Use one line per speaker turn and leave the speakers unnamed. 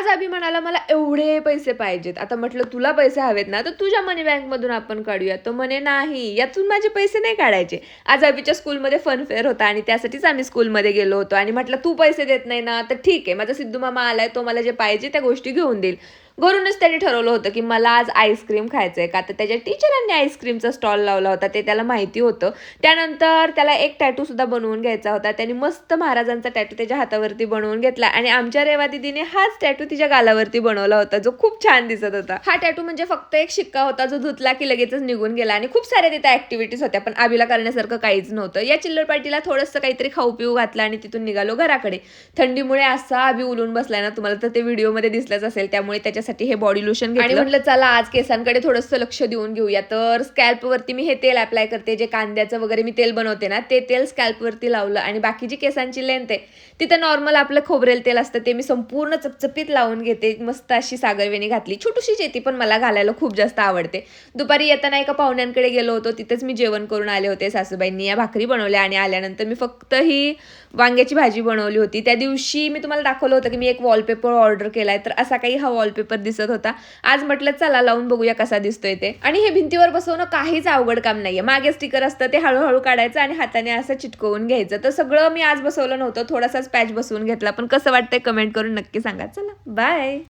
आज अभि म्हणाला मला एवढे पैसे पाहिजेत. आता म्हटलं तुला पैसे हवेत ना तर तुझ्या मनी बँक मधून आपण काढूया. तो म्हणे नाही यातून माझे पैसे नाही काढायचे. आज अभिच्या स्कूलमध्ये फन फेअर होता आणि त्यासाठीच आम्ही स्कूलमध्ये गेलो होतो. आणि म्हटलं तू पैसे देत नाही ना तर ठीक आहे माझा सिद्धू मामा आलाय तो मला जे पाहिजे त्या गोष्टी घेऊन देईल. घरूनच त्यांनी ठरवलं होतं की मला आज आईस्क्रीम खायचं आहे का? तर त्याच्या टीचरांनी आईस्क्रीमचा स्टॉल लावला होता ते त्याला माहिती होतं. त्यानंतर त्याला एक टॅटू सुद्धा बनवून घ्यायचा होता. त्याने मस्त महाराजांचा टॅटू त्याच्या हातावरती बनवून घेतला आणि आमच्या रेवा दिदीने हाच टॅटू तिच्या गालावरती बनवला होता जो खूप छान दिसत होता. हा टॅटू म्हणजे फक्त एक शिक्का होता जो धुतला की लगेचच निघून गेला आणि खूप साऱ्या तिथे ऍक्टिव्हिटीज होत्या पण आबीला करण्यासारखं काहीच नव्हतं. या चिल्लर पार्टीला थोडंसं काहीतरी खाऊ पिऊ घातलं आणि तिथून निघालो घराकडे. थंडीमुळे असा आबी उलून बसलाय ना तुम्हाला तर ते व्हिडिओमध्ये दिसलंच असेल त्यामुळे त्याच्यासाठी हे बॉडी लोशन आणि म्हटलं चला आज केसांकडे थोडंसं लक्ष देऊन घेऊया. तर स्कॅल्प वरती मी हे तेल अप्लाय करते जे कांद्याचं वगैरे मी तेल बनवते ना ते तेल स्कॅल्प वरती लावलं. आणि बाकी जी केसांची लेंथ आहे तिथं नॉर्मल आपलं खोबरेल तेल असतं ते मी संपूर्ण चपचपीत लावून घेते मस्त अशी सागरवेणी घातली. छोटीशीच येते पण मला घालायला खूप जास्त आवडते. दुपारी येताना एका पाहुण्यांकडे गेलो होतो तिथेच मी जेवण करून आले होते सासूबाईंनी. या भाकरी बनवल्या आणि आल्यानंतर मी फक्त ही वांग्याची भाजी बनवली होती. त्या दिवशी मी तुम्हाला दाखवलं होतं की मी एक वॉलपेपर ऑर्डर केलाय. तर असा काही हा वॉलपेपर दिसत होता. आज म्हटलं चला लावून बघूया कसा दिसतोय ते. आणि हे भिंतीवर बसवणं काहीच अवघड काम नाहीये. मागे स्टिकर असतं ते हळूहळू काढायचं आणि हाताने असं चिटकवून घ्यायचं. तर सगळं मी आज बसवलं नव्हतं. थोडासाच पॅच बसवून घेतला. पण कसं वाटतंय कमेंट करून नक्की सांगा. चला बाय